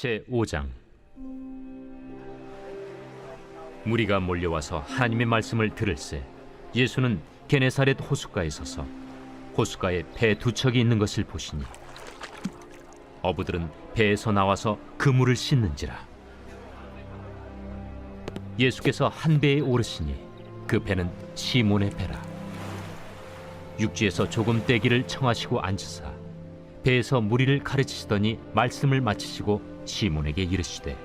제 5장. 무리가 몰려와서 하나님의 말씀을 들을새 예수는 게네사렛 호숫가에 서서 호숫가에 배 두 척이 있는 것을 보시니 어부들은 배에서 나와서 그물을 씻는지라. 예수께서 한 배에 오르시니 그 배는 시몬의 배라. 육지에서 조금 떼기를 청하시고 앉으사 배에서 무리를 가르치시더니 말씀을 마치시고 시몬에게 이르시되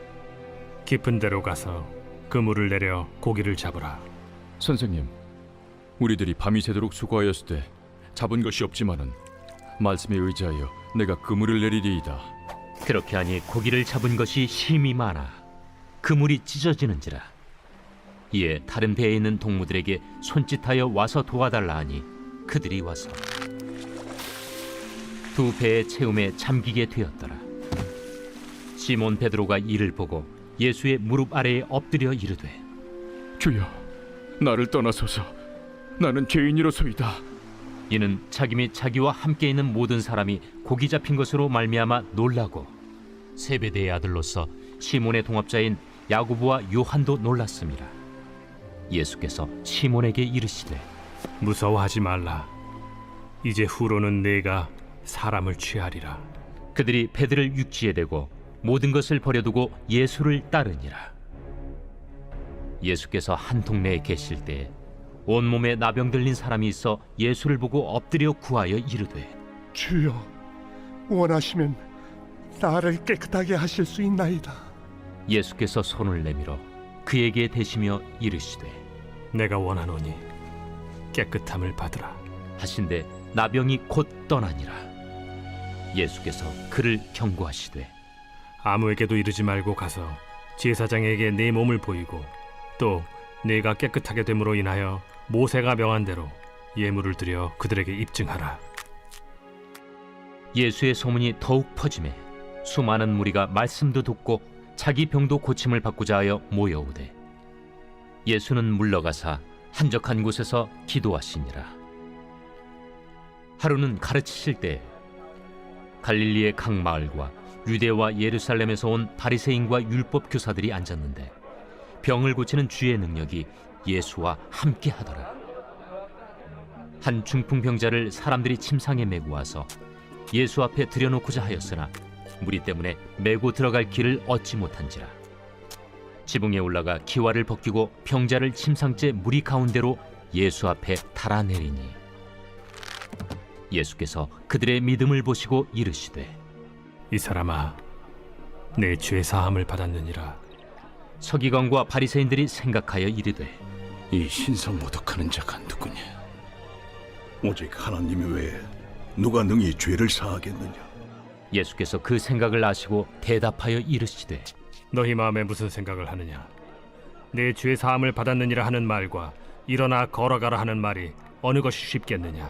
깊은 데로 가서 그물을 내려 고기를 잡으라. 선생님, 우리들이 밤이 새도록 수고하였을 때 잡은 것이 없지만은 말씀에 의지하여 내가 그물을 내리리이다. 그렇게 하니 고기를 잡은 것이 힘이 많아 그물이 찢어지는지라 이에 다른 배에 있는 동무들에게 손짓하여 와서 도와달라 하니 그들이 와서 두 배의 채움에 잠기게 되었더라 시몬 베드로가 이를 보고 예수의 무릎 아래에 엎드려 이르되 주여, 나를 떠나소서. 나는 죄인이로소이다. 이는 자기 및 자기와 함께 있는 모든 사람이 고기 잡힌 것으로 말미암아 놀라고 세베대의 아들로서 시몬의 동업자인 야고보와 요한도 놀랐습니다. 예수께서 시몬에게 이르시되 무서워하지 말라. 이제 후로는 내가 사람을 취하리라. 그들이 배들을 육지에 대고 모든 것을 버려두고 예수를 따르니라. 예수께서 한 동네에 계실 때 온몸에 나병 들린 사람이 있어 예수를 보고 엎드려 구하여 이르되 주여 원하시면 나를 깨끗하게 하실 수 있나이다. 예수께서 손을 내밀어 그에게 대시며 이르시되 내가 원하노니 깨끗함을 받으라. 하신데 나병이 곧 떠나니라 예수께서 그를 경고하시되 아무에게도 이르지 말고 가서 제사장에게 내 몸을 보이고 또 내가 깨끗하게 됨으로 인하여 모세가 명한 대로 예물을 드려 그들에게 입증하라. 예수의 소문이 더욱 퍼짐에 수많은 무리가 말씀도 듣고 자기 병도 고침을 받고자 하여 모여오되 예수는 물러가사 한적한 곳에서 기도하시니라 하루는 가르치실 때 갈릴리의 각 마을과 유대와 예루살렘에서 온 바리새인과 율법 교사들이 앉았는데 병을 고치는 주의 능력이 예수와 함께 하더라. 한 중풍병자를 사람들이 침상에 메고 와서 예수 앞에 들여놓고자 하였으나 무리 때문에 메고 들어갈 길을 얻지 못한지라. 지붕에 올라가 기와를 벗기고 병자를 침상째 무리 가운데로 예수 앞에 달아내리니 예수께서 그들의 믿음을 보시고 이르시되 이 사람아, 내 죄 사함을 받았느니라. 서기관과 바리새인들이 생각하여 이르되 이 신성 모독하는 자가 누구냐? 오직 하나님 외에 누가 능히 죄를 사하겠느냐? 예수께서 그 생각을 아시고 대답하여 이르시되 너희 마음에 무슨 생각을 하느냐? 내 죄 사함을 받았느니라 하는 말과 일어나 걸어가라 하는 말이 어느 것이 쉽겠느냐?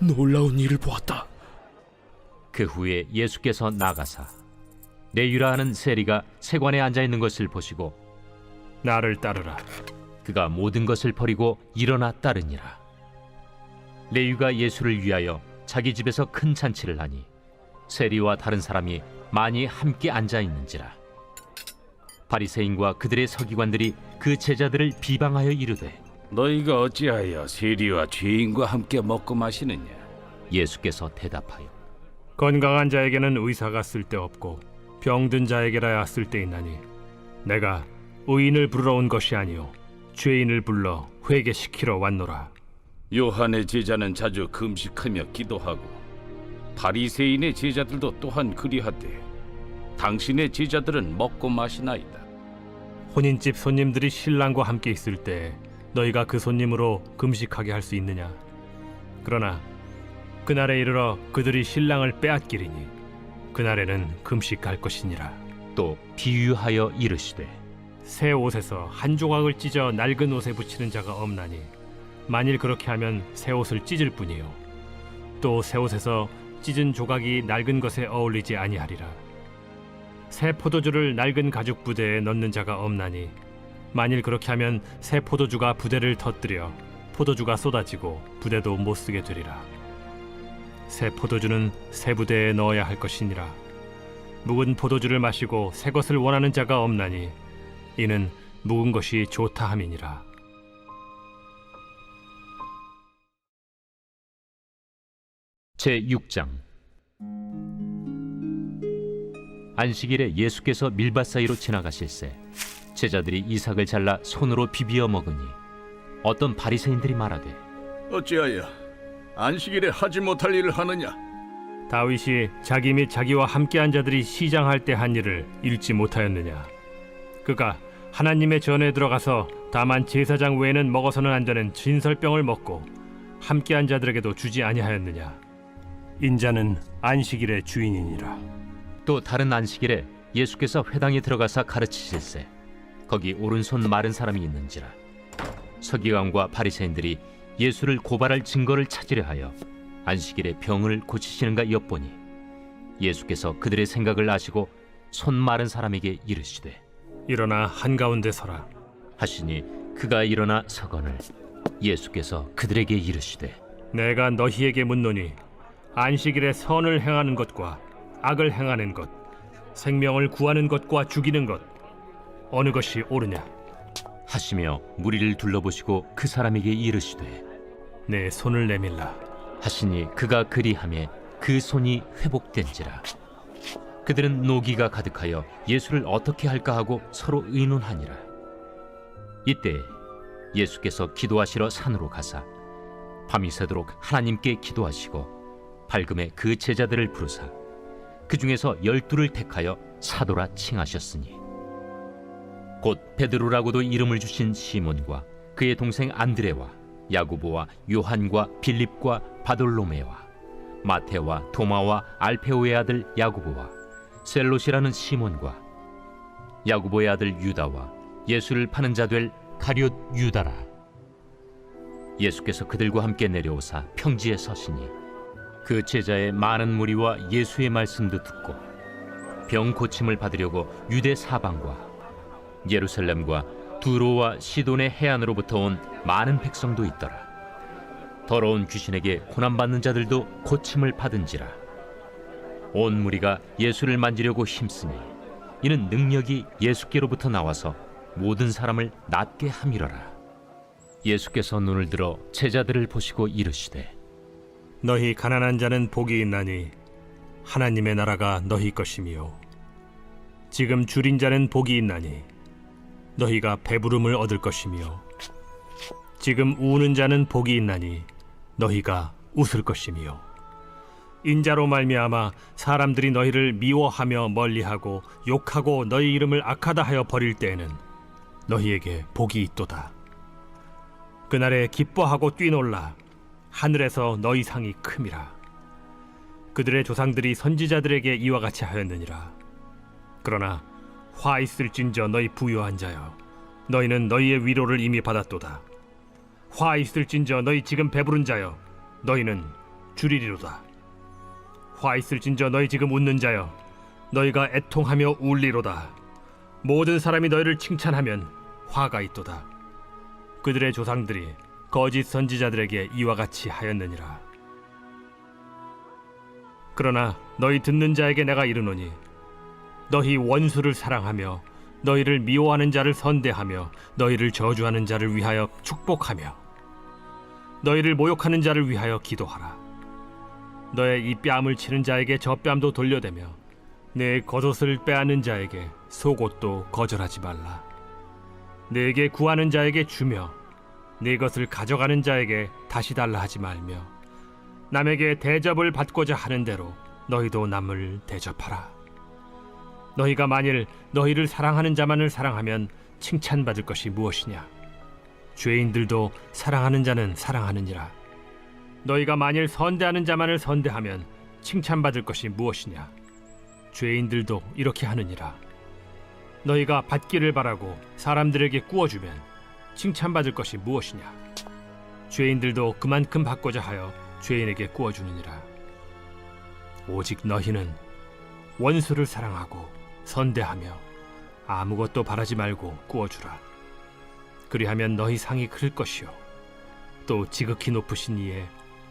놀라운 일을 보았다. 그 후에 예수께서 나가사 내유라 하는 세리가 세관에 앉아 있는 것을 보시고 나를 따르라. 그가 모든 것을 버리고 일어나 따르니라. 레위가 예수를 위하여 자기 집에서 큰 잔치를 하니 세리와 다른 사람이 많이 함께 앉아 있는지라. 바리새인과 그들의 서기관들이 그 제자들을 비방하여 이르되 너희가 어찌하여 세리와 죄인과 함께 먹고 마시느냐? 예수께서 대답하여 건강한 자에게는 의사가 쓸데없고 병든 자에게라야 쓸데있나니 내가 의인을 부르러 온 것이 아니요 죄인을 불러 회개시키러 왔노라 요한의 제자는 자주 금식하며 기도하고 바리새인의 제자들도 또한 그리하되 당신의 제자들은 먹고 마시나이다. 혼인집 손님들이 신랑과 함께 있을 때 너희가 그 손님으로 금식하게 할 수 있느냐? 그러나 그날에 이르러 그들이 신랑을 빼앗기리니 그날에는 금식할 것이니라. 또 비유하여 이르시되 새 옷에서 한 조각을 찢어 낡은 옷에 붙이는 자가 없나니 만일 그렇게 하면 새 옷을 찢을 뿐이요. 또 새 옷에서 찢은 조각이 낡은 것에 어울리지 아니하리라. 새 포도주를 낡은 가죽 부대에 넣는 자가 없나니 만일 그렇게 하면 새 포도주가 부대를 터뜨려 포도주가 쏟아지고 부대도 못 쓰게 되리라. 새 포도주는 새 부대에 넣어야 할 것이니라. 묵은 포도주를 마시고 새 것을 원하는 자가 없나니 이는 묵은 것이 좋다 함이니라. 제 6장. 안식일에 예수께서 밀밭 사이로 지나가실새 제자들이 이삭을 잘라 손으로 비비어 먹으니 어떤 바리새인들이 말하되 어찌하여 안식일에 하지 못할 일을 하느냐? 다윗이 자기 및 자기와 함께한 자들이 시장할 때 한 일을 읽지 못하였느냐? 그가 하나님의 전에 들어가서 다만 제사장 외에는 먹어서는 안 되는 진설병을 먹고 함께한 자들에게도 주지 아니하였느냐? 인자는 안식일의 주인이니라. 또 다른 안식일에 예수께서 회당에 들어가사 가르치실새 거기 오른손 마른 사람이 있는지라 서기관과 바리새인들이 예수를 고발할 증거를 찾으려 하여 안식일에 병을 고치시는가 엿보니 예수께서 그들의 생각을 아시고 손 마른 사람에게 이르시되 일어나 한가운데 서라. 하시니 그가 일어나 서거늘 예수께서 그들에게 이르시되 내가 너희에게 묻노니 안식일에 선을 행하는 것과 악을 행하는 것, 생명을 구하는 것과 죽이는 것 어느 것이 옳으냐? 하시며 무리를 둘러보시고 그 사람에게 이르시되 내 손을 내밀라. 하시니 그가 그리함에 그 손이 회복된지라 그들은 노기가 가득하여 예수를 어떻게 할까 하고 서로 의논하니라 이때 예수께서 기도하시러 산으로 가사 밤이 새도록 하나님께 기도하시고 밝음에 그 제자들을 부르사 그 중에서 열두를 택하여 사도라 칭하셨으니 곧 베드로라고도 이름을 주신 시몬과 그의 동생 안드레와 야고보와 요한과 빌립과 바돌로메와 마테와 도마와 알페오의 아들 야고보와 셀롯이라는 시몬과 야고보의 아들 유다와 예수를 파는 자 될 가룟 유다라. 예수께서 그들과 함께 내려오사 평지에 서시니 그 제자의 많은 무리와 예수의 말씀도 듣고 병 고침을 받으려고 유대 사방과 예루살렘과 두로와 시돈의 해안으로부터 온 많은 백성도 있더라. 더러운 귀신에게 고난받는 자들도 고침을 받은지라. 온 무리가 예수를 만지려고 힘쓰니 이는 능력이 예수께로부터 나와서 모든 사람을 낫게 함이러라. 예수께서 눈을 들어 제자들을 보시고 이르시되 너희 가난한 자는 복이 있나니 하나님의 나라가 너희 것이미요. 지금 줄인 자는 복이 있나니 너희가 배부름을 얻을 것이며 지금 우는 자는 복이 있나니 너희가 웃을 것이며 인자로 말미암아 사람들이 너희를 미워하며 멀리하고 욕하고 너희 이름을 악하다 하여 버릴 때에는 너희에게 복이 있도다. 그날에 기뻐하고 뛰놀라. 하늘에서 너희 상이 큼이라. 그들의 조상들이 선지자들에게 이와 같이 하였느니라. 그러나 화 있을진저 너희 부유한 자여 너희는 너희의 위로를 이미 받았도다. 화 있을진저 너희 지금 배부른 자여 너희는 줄이리로다. 화 있을진저 너희 지금 웃는 자여 너희가 애통하며 울리로다. 모든 사람이 너희를 칭찬하면 화가 있도다. 그들의 조상들이 거짓 선지자들에게 이와 같이 하였느니라. 그러나 너희 듣는 자에게 내가 이르노니 너희 원수를 사랑하며 너희를 미워하는 자를 선대하며 너희를 저주하는 자를 위하여 축복하며 너희를 모욕하는 자를 위하여 기도하라. 너의 이 뺨을 치는 자에게 저 뺨도 돌려대며 내 겉옷을 빼앗는 자에게 속옷도 거절하지 말라. 내게 구하는 자에게 주며 내 것을 가져가는 자에게 다시 달라 하지 말며 남에게 대접을 받고자 하는 대로 너희도 남을 대접하라 너희가 만일 너희를 사랑하는 자만을 사랑하면 칭찬받을 것이 무엇이냐? 죄인들도 사랑하는 자는 사랑하느니라. 너희가 만일 선대하는 자만을 선대하면 칭찬받을 것이 무엇이냐? 죄인들도 이렇게 하느니라. 너희가 받기를 바라고 사람들에게 구워주면 칭찬받을 것이 무엇이냐? 죄인들도 그만큼 받고자 하여 죄인에게 구워주느니라. 오직 너희는 원수를 사랑하고 선대하며 아무것도 바라지 말고 구워주라. 그리하면 너희 상이 클 것이요 또 지극히 높으신 이의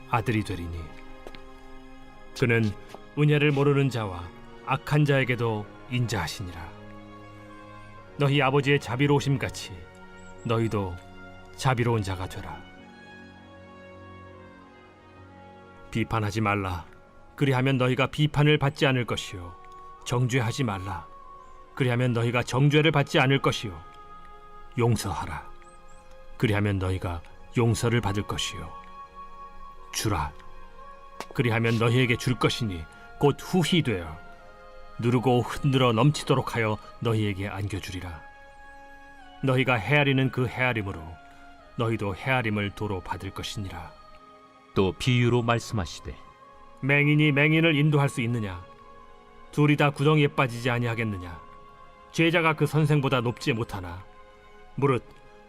아들이 되리니 그는 은혜를 모르는 자와 악한 자에게도 인자하시니라. 너희 아버지의 자비로우심 같이 너희도 자비로운 자가 되라. 비판하지 말라. 그리하면 너희가 비판을 받지 않을 것이요. 정죄하지 말라. 그리하면 너희가 정죄를 받지 않을 것이요. 용서하라. 그리하면 너희가 용서를 받을 것이요. 주라. 그리하면 너희에게 줄 것이니 곧 후히 되어 누르고 흔들어 넘치도록 하여 너희에게 안겨주리라. 너희가 헤아리는 그 헤아림으로 너희도 헤아림을 도로 받을 것이니라. 또 비유로 말씀하시되 맹인이 맹인을 인도할 수 있느냐? 둘이 다 구덩이에 빠지지 아니하겠느냐? 제자가 그 선생보다 높지 못하나 무릇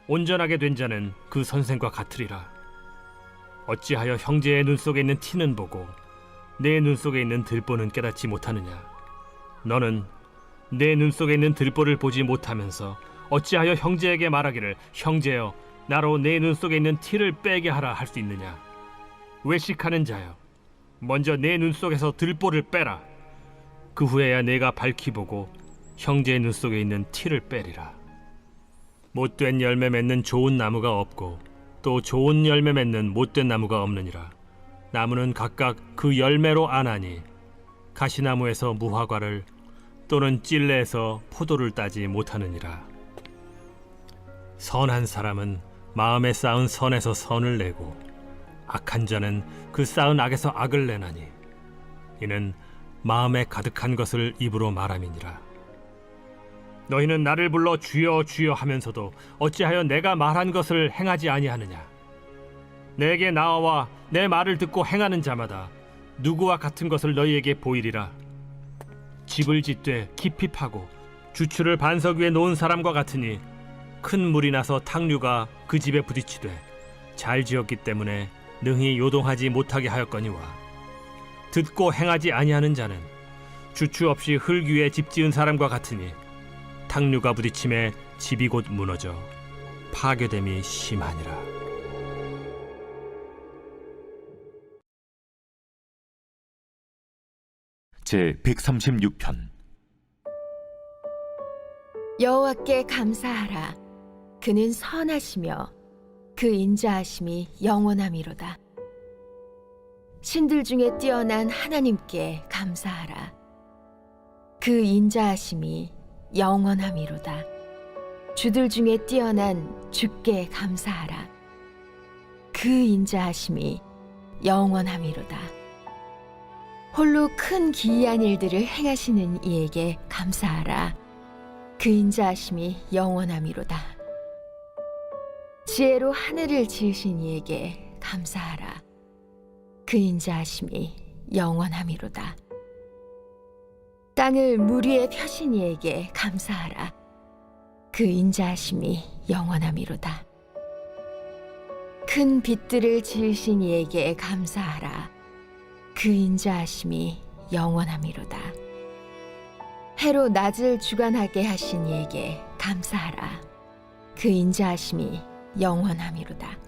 온전하게 된 자는 그 선생과 같으리라. 어찌하여 형제의 눈 속에 있는 티는 보고 내 눈 속에 있는 들보는 깨닫지 못하느냐? 너는 내 눈 속에 있는 들보를 보지 못하면서 어찌하여 형제에게 말하기를 형제여 나로 내 눈 속에 있는 티를 빼게 하라 할 수 있느냐? 외식하는 자여 먼저 내 눈 속에서 들보를 빼라. 그 후에야 내가 밝히 보고 형제의 눈 속에 있는 티를 빼리라. 못된 열매 맺는 좋은 나무가 없고 또 좋은 열매 맺는 못된 나무가 없느니라. 나무는 각각 그 열매로 아나니 가시나무에서 무화과를 또는 찔레에서 포도를 따지 못하느니라. 선한 사람은 마음에 쌓은 선에서 선을 내고 악한 자는 그 쌓은 악에서 악을 내나니 이는 마음에 가득한 것을 입으로 말함이니라. 너희는 나를 불러 주여 주여 하면서도 어찌하여 내가 말한 것을 행하지 아니하느냐? 내게 나와 내 말을 듣고 행하는 자마다 누구와 같은 것을 너희에게 보이리라? 집을 짓되 깊이 파고 주추를 반석 위에 놓은 사람과 같으니 큰 물이 나서 탕류가 그 집에 부딪히되 잘 지었기 때문에 능히 요동하지 못하게 하였거니와 듣고 행하지 아니하는 자는 주추 없이 흙 위에 집 지은 사람과 같으니 탕류가 부딪힘에 집이 곧 무너져 파괴됨이 심하니라 제 136편 여호와께 감사하라. 그는 선하시며 그 인자하심이 영원함이로다. 신들 중에 뛰어난 하나님께 감사하라. 그 인자하심이 영원함이로다. 주들 중에 뛰어난 주께 감사하라. 그 인자하심이 영원함이로다. 홀로 큰 기이한 일들을 행하시는 이에게 감사하라. 그 인자하심이 영원함이로다. 지혜로 하늘을 지으신 이에게 감사하라. 그 인자 하심이 영원함이로다. 땅을 물 위에 펴신 이에게 감사하라. 그 인자 하심이 영원함이로다. 큰 빛들을 지으신 이에게 감사하라. 그 인자하심이 영원함이로다. 해로 낮을 주관하게 하신 이에게 감사하라. 그 인자하심이 영원함이로다.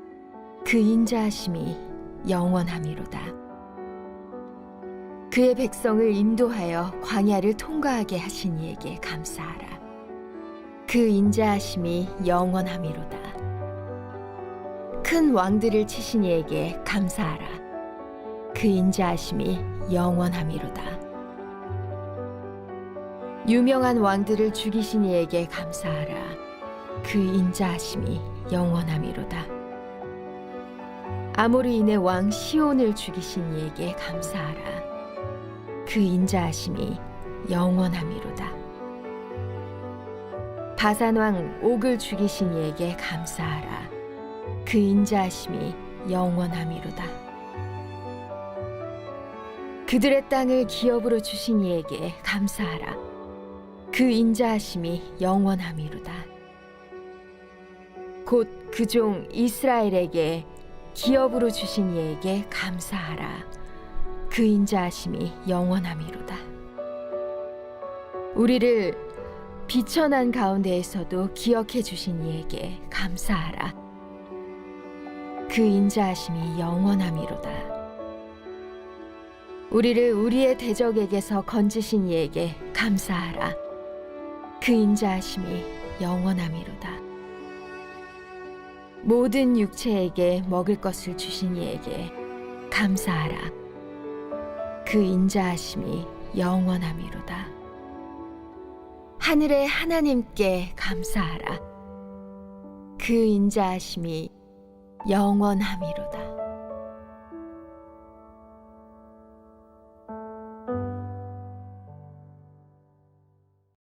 그 인자하심이 영원함이로다. 그의 백성을 인도하여 광야를 통과하게 하신 이에게 감사하라. 그 인자하심이 영원함이로다. 큰 왕들을 치신 이에게 감사하라. 그 인자하심이 영원함이로다. 유명한 왕들을 죽이신 이에게 감사하라. 그 인자하심이 영원함이로다. 아모르인의 왕 시온을 죽이신 이에게 감사하라. 그 인자하심이 영원함이로다. 바산 왕 옥을 죽이신 이에게 감사하라. 그 인자하심이 영원함이로다. 그들의 땅을 기업으로 주신 이에게 감사하라. 그 인자하심이 영원함이로다. 곧 그 종 이스라엘에게 기업으로 주신 이에게 감사하라. 그 인자하심이 영원함이로다. 우리를 비천한 가운데에서도 기억해 주신 이에게 감사하라. 그 인자하심이 영원함이로다. 우리를 우리의 대적에게서 건지신 이에게 감사하라. 그 인자하심이 영원함이로다. 모든 육체에게 먹을 것을 주신 이에게 감사하라. 그 인자하심이 영원함이로다. 하늘의 하나님께 감사하라. 그 인자하심이 영원함이로다.